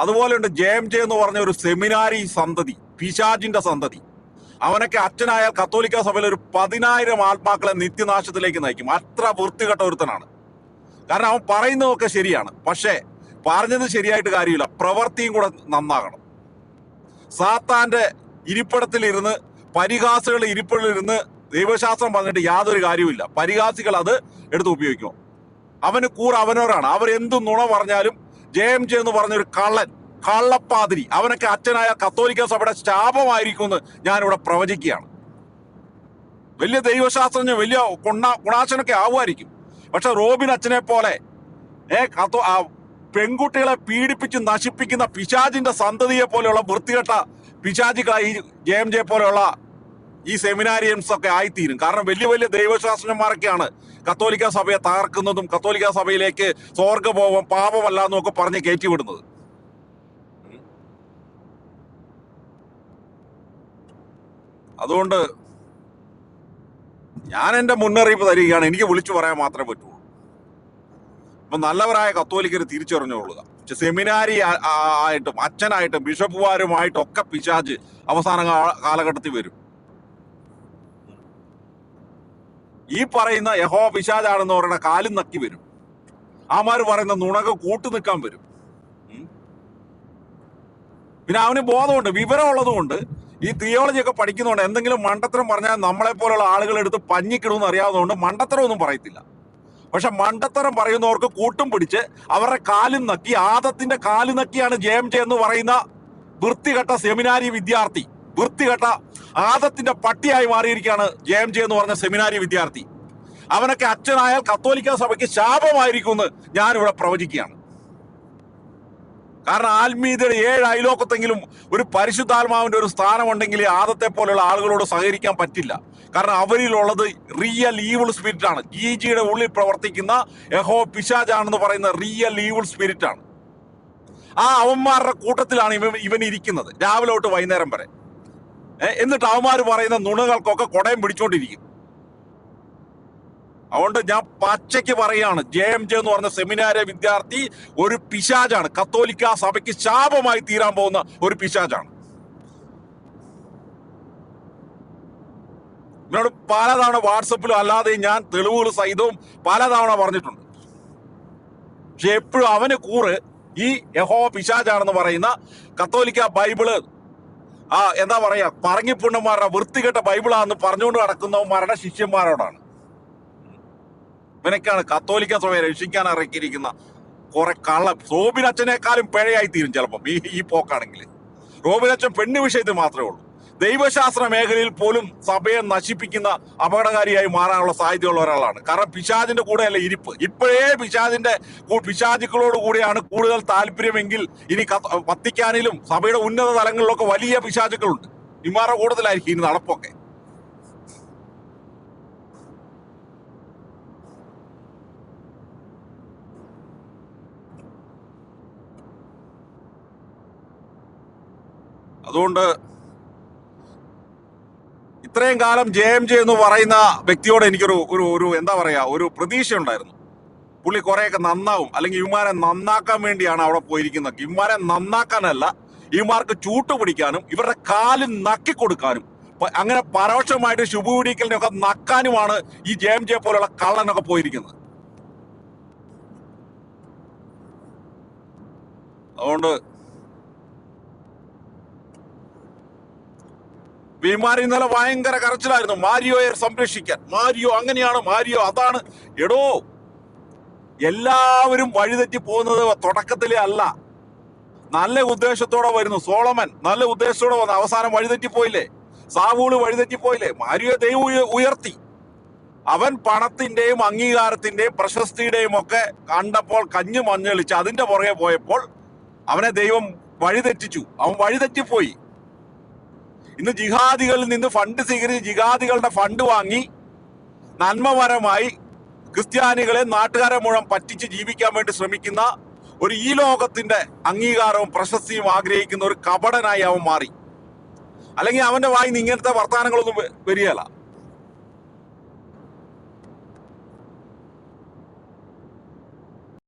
അതുപോലെ ഉണ്ട് J M J എന്ന് പറഞ്ഞ ഒരു സെമിനാരി സന്തതി പിശാജിന്റെ സന്തതി. അവനൊക്കെ അച്ഛനായാൽ കത്തോലിക്ക സഭയിൽ ഒരു പതിനായിരം ആത്മാക്കളെ നിത്യനാശത്തിലേക്ക് നയിക്കും. അത്ര വൃത്തികെട്ട ഒരുത്തനാണ്. കാരണം അവൻ പറയുന്നതൊക്കെ ശരിയാണ്. പക്ഷേ പറഞ്ഞത് ശരിയായിട്ട് കാര്യമില്ല. പ്രവൃത്തിയും കൂടെ നന്നാകണം. സാത്താന്റെ ഇരിപ്പിടത്തിലിരുന്ന് പരിഹാസികളുടെ ഇരിപ്പിടത്തിലിരുന്ന് ദൈവശാസ്ത്രം പറഞ്ഞിട്ട് യാതൊരു കാര്യവുമില്ല. പരിഹാസികൾ അത് എടുത്ത് ഉപയോഗിക്കും. അവന് കൂറ് അവനോരാണ് അവർ എന്ത് നുണ പറഞ്ഞാലും ജെ എം ജെ എന്ന് പറഞ്ഞൊരു കള്ളൻ കള്ളപ്പാതിരി. അവനൊക്കെ അച്ഛനായ കത്തോലിക്ക സഭയുടെ ശാപമായിരിക്കുമെന്ന് ഞാനിവിടെ പ്രവചിക്കുകയാണ്. വലിയ ദൈവശാസ്ത്രജ്ഞ വലിയ കൊണ്ണ ഗുണാശനൊക്കെ ആവുമായിരിക്കും. പക്ഷെ റോബിൻ അച്ഛനെ പോലെ ഏ കത്തോ പെൺകുട്ടികളെ പീഡിപ്പിച്ച് നശിപ്പിക്കുന്ന പിശാജിന്റെ സന്തതിയെ പോലെയുള്ള വൃത്തികെട്ട പിശാചികളായി ജെ എം ജെ പോലെയുള്ള ഈ സെമിനാരിയൻസ് ഒക്കെ ആയിത്തീരും. കാരണം വലിയ വലിയ ദൈവശാസ്ത്രജ്ഞന്മാരൊക്കെയാണ് കത്തോലിക്ക സഭയെ തകർക്കുന്നതും കത്തോലിക്ക സഭയിലേക്ക് സ്വർഗപോവം പാപമല്ല എന്നൊക്കെ പറഞ്ഞ് കയറ്റിവിടുന്നത്. അതുകൊണ്ട് ഞാൻ എന്റെ മുന്നറിയിപ്പ് തരികയാണ്. എനിക്ക് വിളിച്ചു പറയാൻ മാത്രമേ പറ്റുള്ളൂ. അപ്പൊ നല്ലവരായ കത്തോലിക്കർ തിരിച്ചറിഞ്ഞുകൊള്ളുക. സെമിനാരി ആയിട്ടും അച്ഛനായിട്ടും ബിഷപ്പുമാരുമായിട്ടും ഒക്കെ പിശാജ് അവസാന കാലഘട്ടത്തിൽ വരും. ഈ പറയുന്ന യഹോ പിശാജാണെന്ന് പറയുന്ന കാലും നക്കി വരും. ആമാർ പറയുന്ന നുണക കൂട്ടു നിൽക്കാൻ വരും. പിന്നെ അവന് ബോധമുണ്ട് വിവരമുള്ളതുകൊണ്ട് ഈ തിയോളജി ഒക്കെ പഠിക്കുന്നതുകൊണ്ട് എന്തെങ്കിലും മണ്ടത്തരം പറഞ്ഞാൽ നമ്മളെ പോലുള്ള ആളുകൾ എടുത്ത് പഞ്ഞിക്കിടുമെന്ന് അറിയാവുന്നതുകൊണ്ട് മണ്ടത്തരം ഒന്നും പറയത്തില്ല. പക്ഷെ മണ്ടത്തരം പറയുന്നവർക്ക് കൂട്ടും പിടിച്ച് അവരുടെ കാലും നക്കി ആദത്തിന്റെ കാലും നക്കിയാണ് ജെ എം ജെ എന്ന് പറയുന്ന വൃത്തികെട്ട സെമിനാരി വിദ്യാർത്ഥി വൃത്തികെട്ട ആദത്തിന്റെ പട്ടിയായി മാറിയിരിക്കുകയാണ് ജെ എം ജെ എന്ന് പറഞ്ഞ സെമിനാരി വിദ്യാർത്ഥി. അവനൊക്കെ അച്ഛനായാൽ കത്തോലിക്ക സഭയ്ക്ക് ശാപമായിരിക്കുമെന്ന് ഞാനിവിടെ പ്രവചിക്കുകയാണ്. കാരണം ആത്മീയതയുടെ ഏഴ് അയലോക്കത്തെങ്കിലും ഒരു പരിശുദ്ധാത്മാവിന്റെ ഒരു സ്ഥാനമുണ്ടെങ്കിൽ ആദത്തെ പോലെയുള്ള ആളുകളോട് സഹകരിക്കാൻ പറ്റില്ല. കാരണം അവരിലുള്ളത് റിയൽ ഈവിൾ സ്പിരിറ്റ് ആണ്. ജി ജിയുടെ ഉള്ളിൽ പ്രവർത്തിക്കുന്ന യഹോ പിശാജാണെന്ന് പറയുന്ന റിയൽ ഈവിൾ സ്പിരിറ്റ് ആണ്. ആ അവന്മാരുടെ കൂട്ടത്തിലാണ് ഇവൻ ഇവൻ ഇരിക്കുന്നത് രാവിലെ തൊട്ട് വൈകുന്നേരം വരെ. എന്നിട്ട് അവന്മാർ പറയുന്ന നുണകൾക്കൊക്കെ കൊടയം പിടിച്ചോണ്ടിരിക്കും. അതുകൊണ്ട് ഞാൻ പച്ചയ്ക്ക് പറയാണ് ജെ എം ജെ എന്ന് പറഞ്ഞ സെമിനാര വിദ്യാർത്ഥി ഒരു പിശാജാണ് കത്തോലിക്ക സഭയ്ക്ക് ശാപമായി തീരാൻ പോകുന്ന ഒരു പിശാജാണ് എന്നോട് പലതവണ വാട്സപ്പിലും അല്ലാതെ ഞാൻ തെളിവുകൾ സഹിതവും പലതവണ പറഞ്ഞിട്ടുണ്ട്. പക്ഷെ എപ്പോഴും അവന് കൂറ് ഈ യഹോ പിശാജാണെന്ന് പറയുന്ന കത്തോലിക്ക ബൈബിൾ ആ എന്താ പറയാ? പറങ്ങിപ്പുണ്ണന്മാരുടെ വൃത്തികെട്ട ബൈബിളാന്ന് പറഞ്ഞുകൊണ്ട് നടക്കുന്നവന്മാരുടെ ശിഷ്യന്മാരോടാണ്. ഇവനൊക്കെയാണ് കത്തോലിക്ക സഭയെ രക്ഷിക്കാൻ ഇറക്കിയിരിക്കുന്ന കുറെ കള്ള. റോബിൻ അച്ഛനേക്കാളും പിഴയായി തീരും ചിലപ്പം ഈ ഈ പോക്കാണെങ്കിൽ റോബിനച്ഛൻ പെണ്ണ് വിഷയത്തിൽ മാത്രമേ ഉള്ളൂ. ദൈവശാസ്ത്ര മേഖലയിൽ പോലും സഭയെ നശിപ്പിക്കുന്ന അപകടകാരിയായി മാറാനുള്ള സാധ്യതയുള്ള ഒരാളാണ്. കാരണം പിശാജിന്റെ കൂടെയല്ല ഇരിപ്പ്. ഇപ്പോഴേ പിശാദിന്റെ പിശാദിക്കളോട് കൂടിയാണ് കൂടുതൽ താല്പര്യമെങ്കിൽ ഇനി വത്തിക്കാനിലും സഭയുടെ ഉന്നത തലങ്ങളിലൊക്കെ വലിയ പിശാചുക്കളുണ്ട്. ഇമാറ കൂടുതലായിരിക്കും ഇനി നടപ്പൊക്കെ. അതുകൊണ്ട് ഇത്രയും കാലം ജെ എം ജെ എന്ന് പറയുന്ന വ്യക്തിയോട് എനിക്കൊരു ഒരു ഒരു എന്താ പറയാ ഒരു പ്രതീക്ഷ ഉണ്ടായിരുന്നു പുള്ളി കുറെയൊക്കെ നന്നാവും. അല്ലെങ്കിൽ ഇവന്മാരെ നന്നാക്കാൻ വേണ്ടിയാണ് അവിടെ പോയിരിക്കുന്നത്. ഇവന്മാരെ നന്നാക്കാനല്ല ഇവന്മാർക്ക് ചൂട്ട് പിടിക്കാനും ഇവരുടെ കാൽ നക്കി കൊടുക്കാനും അങ്ങനെ പരോക്ഷമായിട്ട് ശുഭപിടിക്കലിനൊക്കെ നക്കാനുമാണ് ഈ ജെ എം ജെ പോലുള്ള കള്ളനൊക്കെ പോയിരിക്കുന്നത്. അതുകൊണ്ട് വിമാർ ഇന്നലെ ഭയങ്കര കരച്ചിലായിരുന്നു. മാരിയോയെ സംരക്ഷിക്കാൻ. മാരിയോ അങ്ങനെയാണ് മാരിയോ അതാണ്. എടോ എല്ലാവരും വഴിതെറ്റി പോകുന്നത് തുടക്കത്തിലെ അല്ല. നല്ല ഉദ്ദേശത്തോടെ വരുന്നു. സോളമൻ നല്ല ഉദ്ദേശത്തോടെ വന്നു. അവസാനം വഴിതെറ്റി പോയില്ലേ? സാവൂൾ വഴിതെറ്റി പോയില്ലേ? മാരിയോ ദൈവം ഉയർത്തി. അവൻ പണത്തിന്റെയും അംഗീകാരത്തിന്റെയും പ്രശസ്തിയുടെയും ഒക്കെ കണ്ടപ്പോൾ കഞ്ഞു മഞ്ഞളിച്ച് അതിന്റെ പുറകെ പോയപ്പോൾ അവനെ ദൈവം വഴിതെറ്റിച്ചു. അവൻ വഴിതെറ്റിപ്പോയി ഇന്ന് ജിഹാദികളിൽ നിന്ന് ഫണ്ട് സ്വീകരിച്ച് ജിഹാദികളുടെ ഫണ്ട് വാങ്ങി നന്മപരമായി ക്രിസ്ത്യാനികളെ നാട്ടുകാരെ മുഴുവൻ പറ്റിച്ച് ജീവിക്കാൻ വേണ്ടി ശ്രമിക്കുന്ന ഒരു ഈ ലോകത്തിന്റെ അംഗീകാരവും പ്രശസ്തിയും ആഗ്രഹിക്കുന്ന ഒരു കപടനായി അവൻ മാറി. അല്ലെങ്കിൽ അവന്റെ വായിന്ന് ഇങ്ങനത്തെ വർത്തമാനങ്ങളൊന്നും വരികയില്ല.